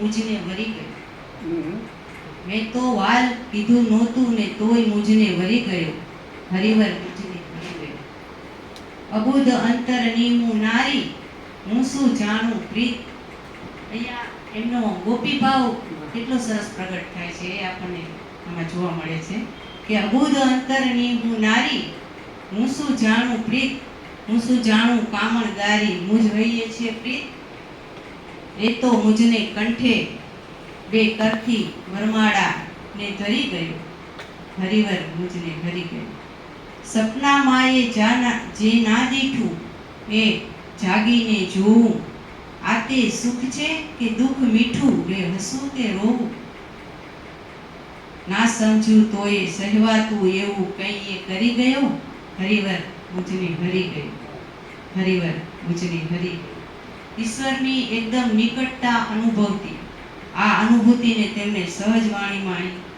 મુજને વરી ગયો મેં તો વાલ કીધું નહોતું ને તોય મુજને વરી ગયો. હરિવર મુજને વરી ગયો. અબુધ અંતરની હું નારી હું શું જાણું પ્રીત? અહીંયા એમનો ગોપી ભાવ કેટલો સરસ પ્રગટ થાય છે એ આપણને આમાં જોવા મળે છે કે અબુધ અંતરની હું નારી હું શું જાણું પ્રીત? હું શું જાણું કામણ ગારી મુજ રહીએ છીએ પ્રીત? એ તો મુજને કંઠે બે કરથી વરમાળા ને ધરી ગયો. હરિવર મુજને ભરી ગયો. સપનામાં એ જે ના દીઠું એ જાગીને જોવું આ તે સુખ છે કે દુઃખ મીઠું? રે હસું કે રોવું? ના સમજ્યું તોય સહેવાતું એવું કંઈ એ કરી ગયો? હરિવર મુજને હરી ગયો. હરિવર મુજને હરી ગયો. ઈશ્વરની એકદમ નિકટતા અનુભવતી. આ અનુભૂતિને તેમણે સહજ વાણીમાં